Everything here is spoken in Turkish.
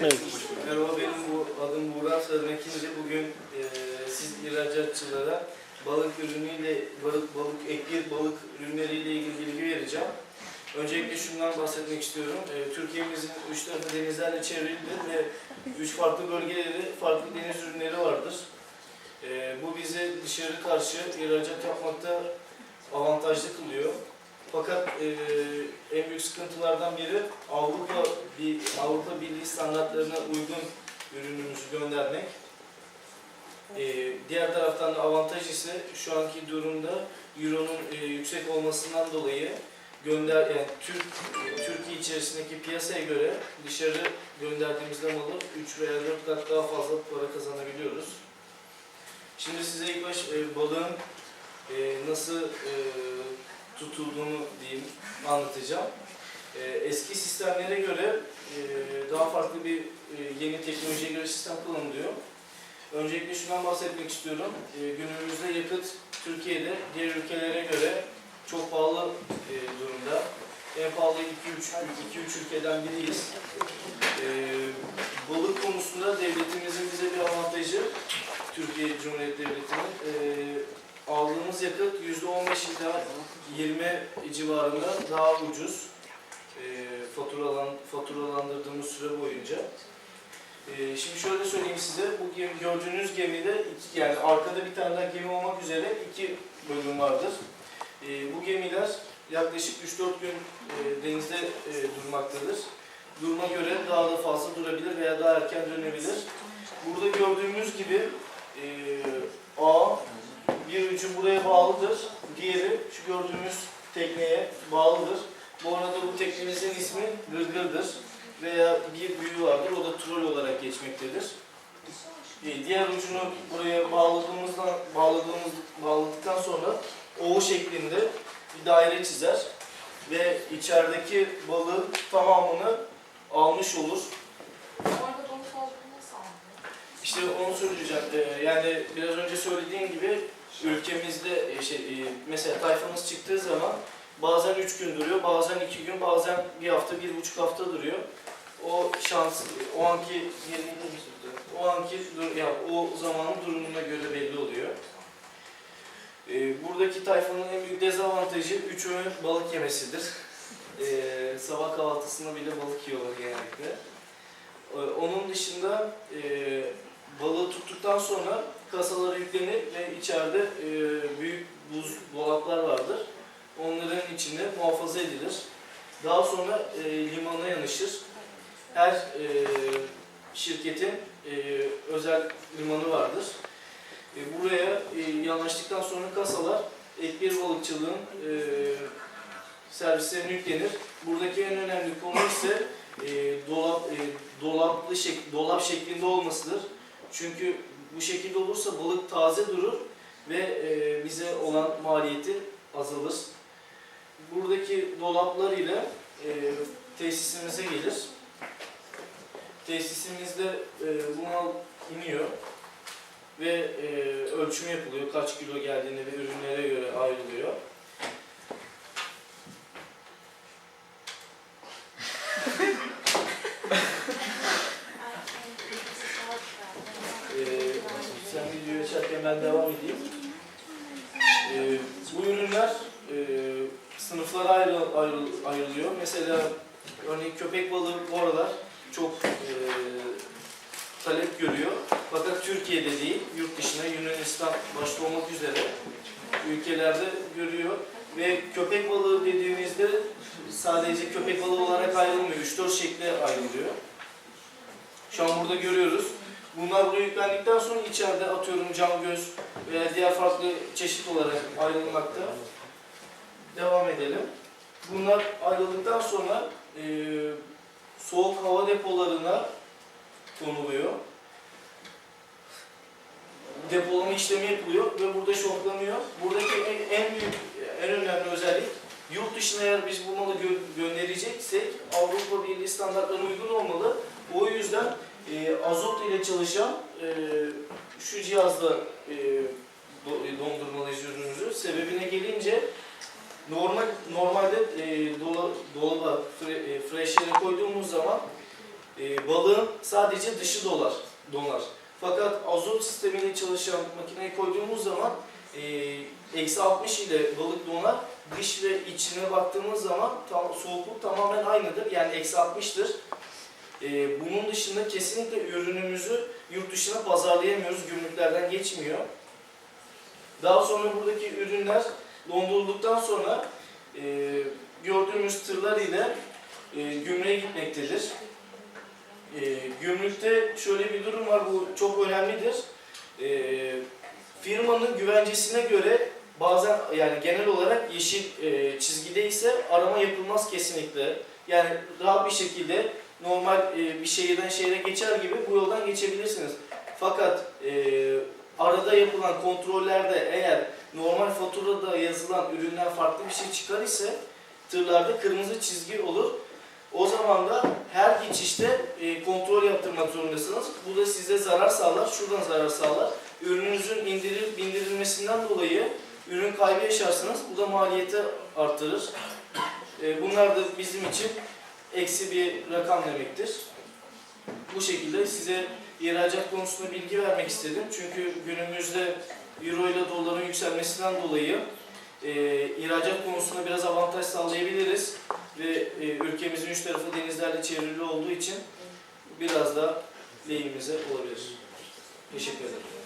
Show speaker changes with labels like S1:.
S1: Evet.
S2: Merhaba benim bu adım Burak Sözmekinci. Bugün e, siz ihracatçılara balık ürünüyle, balık, balık, ekli balık ürünleriyle ilgili bilgi vereceğim. Öncelikle şundan bahsetmek istiyorum. E, Türkiye'mizin üç tarafı denizlerle çevrilidir ve üç farklı bölgeleri, farklı deniz ürünleri vardır. E, bu bize dışarı karşı ihracat yapmakta avantajlı kılıyor. Fakat e, en büyük sıkıntılardan biri Avrupa bir Avrupa Birliği standartlarına uygun ürünümüzü göndermek. E, diğer taraftan da avantaj ise şu anki durumda Euro'nun e, yüksek olmasından dolayı gönder yani Türk Türkiye içerisindeki piyasaya göre dışarı gönderdiğimizde malı 3 veya 4 kat daha fazla para kazanabiliyoruz. Şimdi size ilk baş e, balığın e, nasıl e, tutulduğunu diyeyim anlatacağım. E, eski sistemlere göre e, daha farklı bir e, yeni teknolojiye göre sistem kullanılıyor. Öncelikle şundan bahsetmek istiyorum. E, günümüzde yakıt Türkiye'de diğer ülkelere göre çok pahalı e, durumda. En pahalı 2-3 ülkeden biriyiz. E, balık konusunda devletimizin bize bir avantajı, Türkiye Cumhuriyeti Devleti'nin e, aldığımız yakıt %15 ila 20 civarında daha ucuz e, faturalan, faturalandırdığımız süre boyunca. E, şimdi şöyle söyleyeyim size, bu gördüğünüz gemide iki, yani arkada bir tane daha gemi olmak üzere iki bölüm vardır. E, bu gemiler yaklaşık 3-4 gün e, denizde e, durmaktadır. Duruma göre daha da fazla durabilir veya daha erken dönebilir. Burada gördüğümüz gibi e, A bir ucu buraya bağlıdır. Diğeri şu gördüğümüz tekneye bağlıdır. Bu arada bu teknemizin ismi Gırgır'dır. Veya bir büyüğü vardır. O da troll olarak geçmektedir. Ee, Diğer ucunu buraya bağladığımızdan bağladığımız bağladıktan sonra O şeklinde bir daire çizer ve içerideki balığın tamamını almış olur. İşte onu söyleyeceğim. Ee, yani biraz önce söylediğim gibi ülkemizde e, şey, e, mesela tayfanız çıktığı zaman bazen 3 gün duruyor, bazen 2 gün, bazen bir hafta, bir buçuk hafta duruyor. O şans, o anki o anki ya o zamanın durumuna göre belli oluyor. Ee, buradaki tayfanın en büyük dezavantajı 3 öğün balık yemesidir. Ee, sabah kahvaltısında bile balık yiyorlar genellikle. Ee, Onun dışında e, balığı tuttuktan sonra kasalara yüklenir ve içeride e, büyük buz dolaplar vardır. Onların içinde muhafaza edilir. Daha sonra e, limana yanaşır. Her e, şirketin e, özel limanı vardır. E, buraya e, yanaştıktan sonra kasalar ek bir balıkçılığın e, servislerine yüklenir. Buradaki en önemli konu ise e, dolap e, dolaplı şek dolap şeklinde olmasıdır. Çünkü bu şekilde olursa balık taze durur ve e, bize olan maliyeti azalır. Buradaki dolaplar ile e, tesisimize gelir. Tesisimizde e, bu mal iniyor ve e, ölçümü yapılıyor. Kaç kilo geldiğini ve ürünlere göre ayrılıyor. Ee, sen videoyu açarken ben devam edeyim. Ee, bu ürünler e, ayrı, ayrı, ayrılıyor. Mesela örneğin köpek balığı bu aralar çok e, talep görüyor. Fakat Türkiye'de değil, yurt dışına Yunanistan başta olmak üzere ülkelerde görüyor. Ve köpek balığı dediğimizde sadece köpek balığı olarak ayrılmıyor. 3-4 şekle ayrılıyor. Şu an burada görüyoruz. Bunlar buraya yüklendikten sonra içeride atıyorum cam göz veya diğer farklı çeşit olarak ayrılmakta. Devam edelim. Bunlar ayrıldıktan sonra e, soğuk hava depolarına konuluyor. Depolama işlemi yapılıyor ve burada şoklanıyor. Buradaki en, en büyük, en önemli özellik yurt dışına eğer biz bu malı gö- göndereceksek Avrupa Birliği standartlarına uygun olmalı. O yüzden e, azot ile çalışan e, şu cihazla e, do- dondurmalıyız ürünümüzü. Sebebine gelince normal normalde dolaba e, fresh yere koyduğumuz zaman e, balığın sadece dışı dolar, donar. Fakat azot sistemiyle çalışan makineye koyduğumuz zaman e, eksi 60 ile balık donar. Dış ve içine baktığımız zaman tam, soğukluk tamamen aynıdır. Yani eksi 60'tır. E, bunun dışında kesinlikle ürünümüzü yurt dışına pazarlayamıyoruz. Gümrüklerden geçmiyor. Daha sonra buradaki ürünler dondurulduktan sonra e, gördüğümüz tırlar ile e, gümrüğe gitmektedir. E, gümrükte şöyle bir durum var, bu çok önemlidir. E, firmanın güvencesine göre bazen yani genel olarak yeşil e, çizgide ise arama yapılmaz kesinlikle. Yani rahat bir şekilde normal e, bir şehirden şehire geçer gibi bu yoldan geçebilirsiniz. Fakat e, arada yapılan kontrollerde eğer normal faturada yazılan üründen farklı bir şey çıkar ise tırlarda kırmızı çizgi olur. O zaman da her geçişte e, kontrol yaptırmak zorundasınız. Bu da size zarar sağlar, şuradan zarar sağlar. Ürününüzün indirilip indirilmesinden dolayı ürün kaybı yaşarsınız. Bu da maliyeti arttırır. E, bunlar da bizim için eksi bir rakam demektir. Bu şekilde size ihracat konusunda bilgi vermek istedim. Çünkü günümüzde euro ile doların yükselmesinden dolayı e, ihracat konusunda biraz avantaj sağlayabiliriz ve e, ülkemizin üç tarafı denizlerle çevrili olduğu için biraz da lehimize olabilir. Teşekkür ederim.